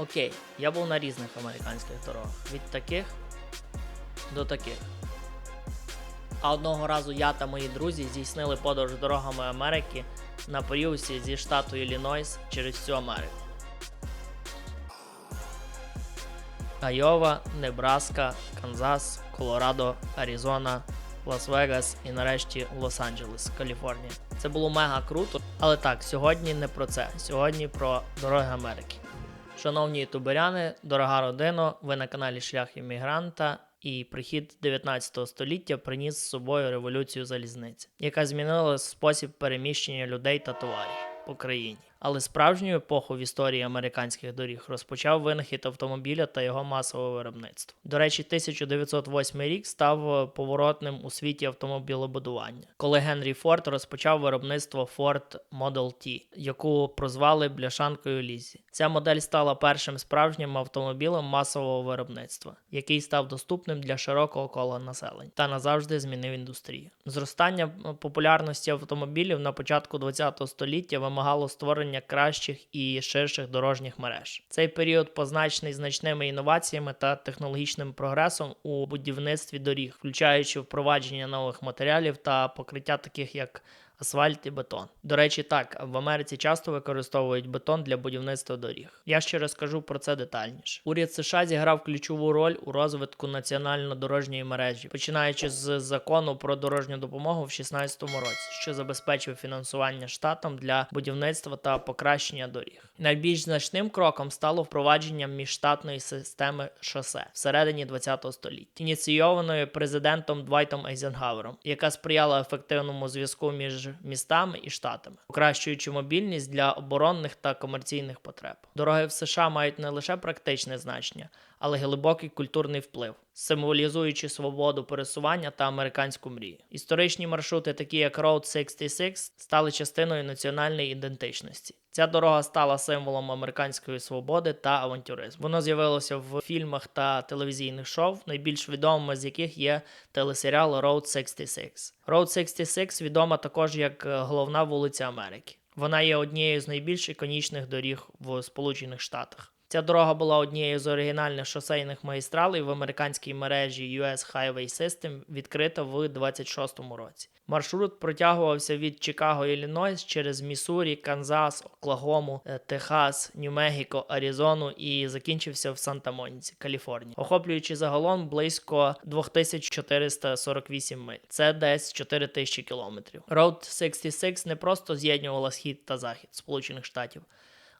Окей, я був на різних американських дорогах. Від таких до таких. А одного разу я та мої друзі здійснили подорож дорогами Америки на Пріусі зі штату Іллінойс через всю Америку. Айова, Небраска, Канзас, Колорадо, Аризона, Лас-Вегас і нарешті Лос-Анджелес, Каліфорнія. Це було мега круто. Але так, сьогодні не про це. Сьогодні про дороги Америки. Шановні ютуберяни, дорога родино, ви на каналі Шлях іммігранта. І прихід 19 століття приніс з собою революцію залізниці, яка змінила спосіб переміщення людей та товарів по країні. Але справжню епоху в історії американських доріг розпочав винахід автомобіля та його масове виробництво. До речі, 1908 рік став поворотним у світі автомобілебудування, коли Генрі Форд розпочав виробництво Ford Model T, яку прозвали бляшанкою Лізі. Ця модель стала першим справжнім автомобілем масового виробництва, який став доступним для широкого кола населення та назавжди змінив індустрію. Зростання популярності автомобілів на початку ХХ століття вимагало створення кращих і ширших дорожніх мереж. Цей період позначений значними інноваціями та технологічним прогресом у будівництві доріг, включаючи впровадження нових матеріалів та покриття таких як асфальт і бетон. До речі, так в Америці часто використовують бетон для будівництва доріг. Я ще розкажу про це детальніше. Уряд США зіграв ключову роль у розвитку національно-дорожньої мережі, починаючи з закону про дорожню допомогу в 16 році, що забезпечив фінансування штатам для будівництва та покращення доріг. Найбільш значним кроком стало впровадження міжштатної системи шосе всередині 20 століття, ініційованої президентом Двайтом Ейзенхауером, яка сприяла ефективному зв'язку між містами і штатами, покращуючи мобільність для оборонних та комерційних потреб. Дороги в США мають не лише практичне значення, але глибокий культурний вплив, символізуючи свободу пересування та американську мрію. Історичні маршрути, такі як Road 66, стали частиною національної ідентичності. Ця дорога стала символом американської свободи та авантюризму. Воно з'явилося в фільмах та телевізійних шоу, найбільш відомими з яких є телесеріал Road 66. Road 66 відома також як головна вулиця Америки. Вона є однією з найбільш іконічних доріг в Сполучених Штатах. Ця дорога була однією з оригінальних шосейних магістралей в американській мережі US Highway System, відкрита в 26-му році. Маршрут протягувався від Чикаго, Іллінойс через Міссурі, Канзас, Оклагому, е, Техас, Нью-Мехіко, Аризону і закінчився в Санта-Моніці, Каліфорнія, охоплюючи загалом близько 2448 миль. Це десь 4000 кілометрів. Road 66 не просто з'єднувала схід та захід Сполучених Штатів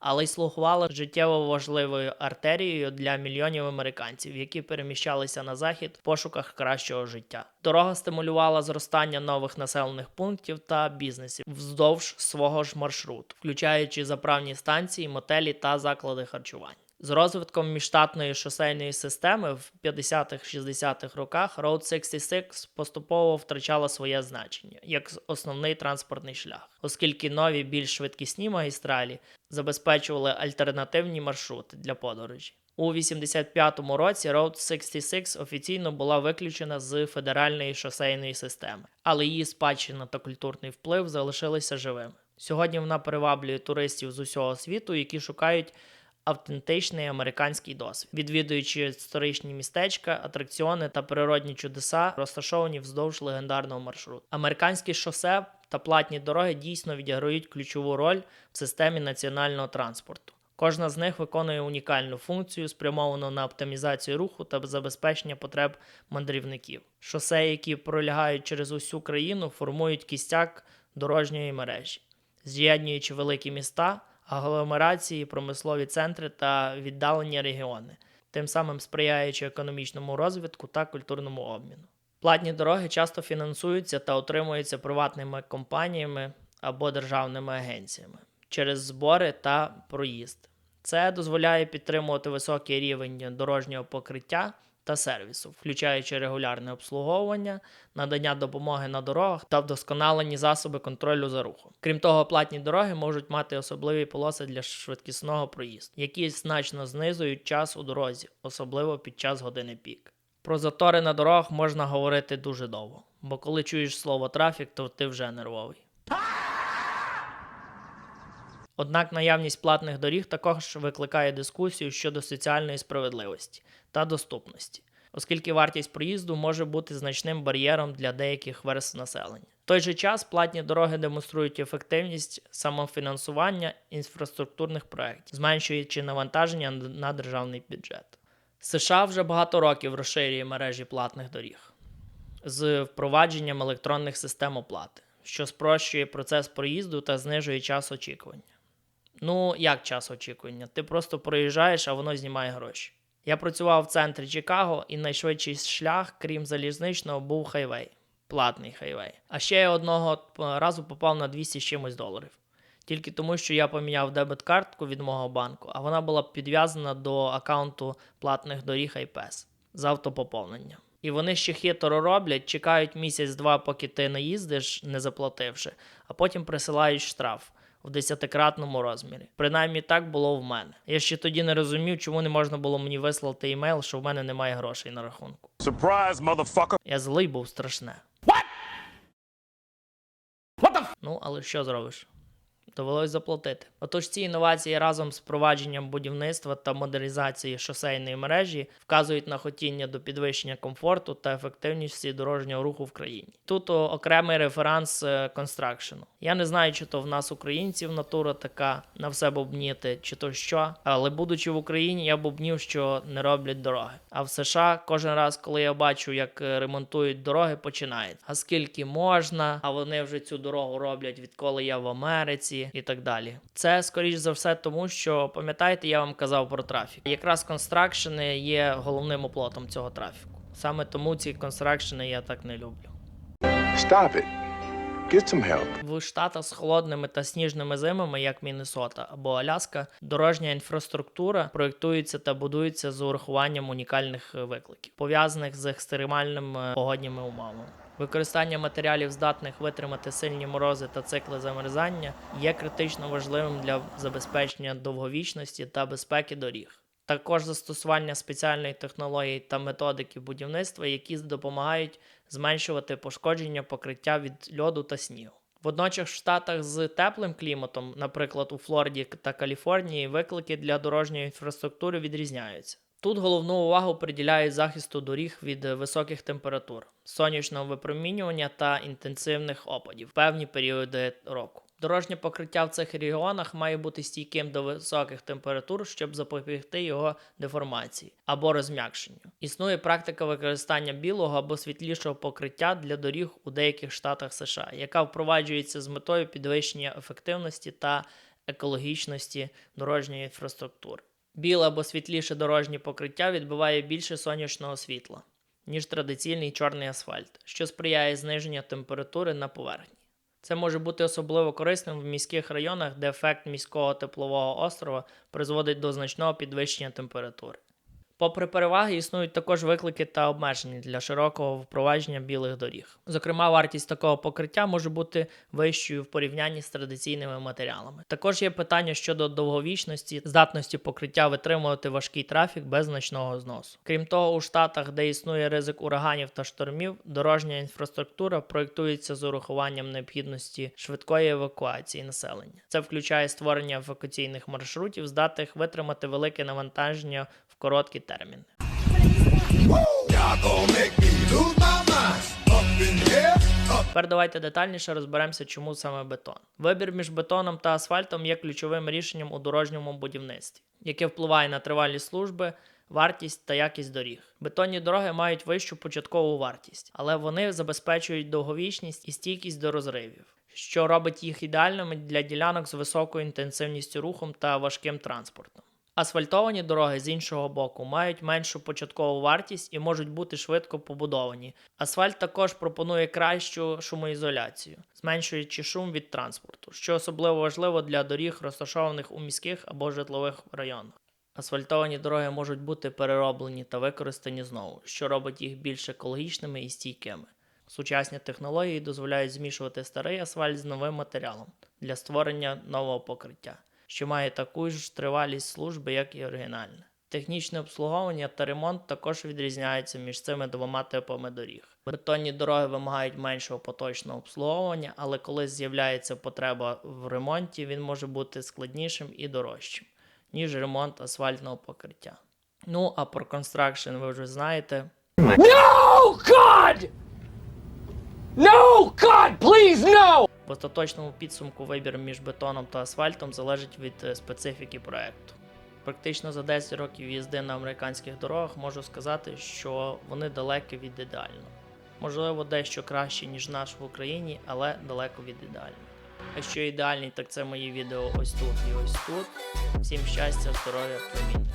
але й слугувала життєво важливою артерією для мільйонів американців, які переміщалися на захід в пошуках кращого життя. Дорога стимулювала зростання нових населених пунктів та бізнесів вздовж свого ж маршруту, включаючи заправні станції, мотелі та заклади харчування. З розвитком міжштатної шосейної системи в 50-60-х роках Road 66 поступово втрачала своє значення як основний транспортний шлях, оскільки нові більш швидкісні магістралі забезпечували альтернативні маршрути для подорожі. У 85-му році Road 66 офіційно була виключена з федеральної шосейної системи, але її спадщина та культурний вплив залишилися живими. Сьогодні вона приваблює туристів з усього світу, які шукають автентичний американський досвід, відвідуючи історичні містечка, атракціони та природні чудеса, розташовані вздовж легендарного маршруту. Американські шосе та платні дороги дійсно відіграють ключову роль в системі національного транспорту. Кожна з них виконує унікальну функцію, спрямовану на оптимізацію руху та забезпечення потреб мандрівників. Шосе, які пролягають через усю країну, формують кістяк дорожньої мережі, з'єднуючи великі міста агломерації, промислові центри та віддалені регіони, тим самим сприяючи економічному розвитку та культурному обміну. Платні дороги часто фінансуються та отримуються приватними компаніями або державними агенціями через збори та проїзд. Це дозволяє підтримувати високий рівень дорожнього покриття та сервісу, включаючи регулярне обслуговування, надання допомоги на дорогах та вдосконалені засоби контролю за рухом. Крім того, платні дороги можуть мати особливі полоси для швидкісного проїзду, які значно знизують час у дорозі, особливо під час години пік. Про затори на дорогах можна говорити дуже довго, бо коли чуєш слово трафік, то ти вже нервовий. Однак наявність платних доріг також викликає дискусію щодо соціальної справедливості та доступності, оскільки вартість проїзду може бути значним бар'єром для деяких верств населення. В той же час платні дороги демонструють ефективність самофінансування інфраструктурних проєктів, зменшуючи навантаження на державний бюджет. США вже багато років розширює мережі платних доріг з впровадженням електронних систем оплати, що спрощує процес проїзду та знижує час очікування. Ну, як час очікування? Ти просто проїжджаєш, а воно знімає гроші. Я працював в центрі Чикаго, і найшвидший шлях, крім залізничного, був хайвей, платний хайвей. А ще я одного е, разу попав на 200 з чимось доларів. Тільки тому, що я поміняв дебет-картку від мого банку, а вона була підв'язана до аккаунту платних доріг iPS з автопоповнення. І вони ще хитро роблять, чекають місяць-два, поки ти не їздиш, не заплативши, а потім присилають штраф в десятикратному розмірі. Принаймні так було в мене. Я ще тоді не розумів, чому не можна було мені вислати імейл, що в мене немає грошей на рахунку. Surprise, motherfucker. Я злий був страшне. Ну, але що зробиш? Довелось заплатити. Отож, ці інновації разом з впровадженням будівництва та модернізації шосейної мережі вказують на хотіння до підвищення комфорту та ефективності дорожнього руху в країні. Тут окремий референс е, констракшену. Я не знаю, чи то в нас українців натура така на все бубніти, чи то що. Але будучи в Україні, я бубнів, що не роблять дороги. А в США кожен раз, коли я бачу, як е, ремонтують дороги, починають. А скільки можна? А вони вже цю дорогу роблять відколи я в Америці і так далі. Це скоріш за все, тому що пам'ятаєте, я вам казав про трафік. Якраз констракшени є головним оплотом цього трафіку. Саме тому ці констракшени я так не люблю. Stop it. Get some help. В штатах з холодними та сніжними зимами, як Міннесота або Аляска, дорожня інфраструктура проєктується та будується з урахуванням унікальних е, викликів, пов'язаних з екстремальними погодніми умовами. Використання матеріалів, здатних витримати сильні морози та цикли замерзання, є критично важливим для забезпечення довговічності та безпеки доріг. Також застосування спеціальної технології та методики будівництва, які допомагають зменшувати пошкодження покриття від льоду та снігу. Водночас в штатах з теплим кліматом, наприклад, у Флориді та Каліфорнії, виклики для дорожньої інфраструктури відрізняються. Тут головну увагу приділяють захисту доріг від високих температур, сонячного випромінювання та інтенсивних опадів в певні періоди року. Дорожнє покриття в цих регіонах має бути стійким до високих температур, щоб запобігти його деформації або розм'якшенню. Існує практика використання білого або світлішого покриття для доріг у деяких штатах США, яка впроваджується з метою підвищення ефективності та екологічності дорожньої інфраструктури. Біле або світліше дорожнє покриття відбиває більше сонячного світла, ніж традиційний чорний асфальт, що сприяє зниженню температури на поверхні. Це може бути особливо корисним в міських районах, де ефект міського теплового острова призводить до значного підвищення температури. Попри переваги, існують також виклики та обмеження для широкого впровадження білих доріг. Зокрема, вартість такого покриття може бути вищою в порівнянні з традиційними матеріалами. Також є питання щодо довговічності, здатності покриття витримувати важкий трафік без значного зносу. Крім того, у штатах, де існує ризик ураганів та штормів, дорожня інфраструктура проєктується з урахуванням необхідності швидкої евакуації населення. Це включає створення евакуаційних маршрутів, здатних витримати велике навантаження короткі терміни. Тепер давайте детальніше розберемося, чому саме бетон. Вибір між бетоном та асфальтом є ключовим рішенням у дорожньому будівництві, яке впливає на тривалість служби, вартість та якість доріг. Бетонні дороги мають вищу початкову вартість, але вони забезпечують довговічність і стійкість до розривів. Що робить їх ідеальними для ділянок з високою інтенсивністю рухом та важким транспортом. Асфальтовані дороги з іншого боку мають меншу початкову вартість і можуть бути швидко побудовані. Асфальт також пропонує кращу шумоізоляцію, зменшуючи шум від транспорту, що особливо важливо для доріг, розташованих у міських або житлових районах. Асфальтовані дороги можуть бути перероблені та використані знову, що робить їх більш екологічними і стійкими. Сучасні технології дозволяють змішувати старий асфальт з новим матеріалом для створення нового покриття, що має таку ж тривалість служби, як і оригінальне. Технічне обслуговування та ремонт також відрізняються між цими двома типами доріг. Бетонні дороги вимагають меншого поточного обслуговування, але коли з'являється потреба в ремонті, він може бути складнішим і дорожчим, ніж ремонт асфальтного покриття. Ну а про констракшн ви вже знаєте. No, God! No, God, please, no! В остаточному підсумку вибір між бетоном та асфальтом залежить від е, специфіки проекту. Практично за 10 років їзди на американських дорогах можу сказати, що вони далекі від ідеального. Можливо, дещо краще, ніж наш в Україні, але далеко від ідеального. Якщо ідеальний, так це мої відео ось тут і ось тут. Всім щастя, здоров'я, племіння.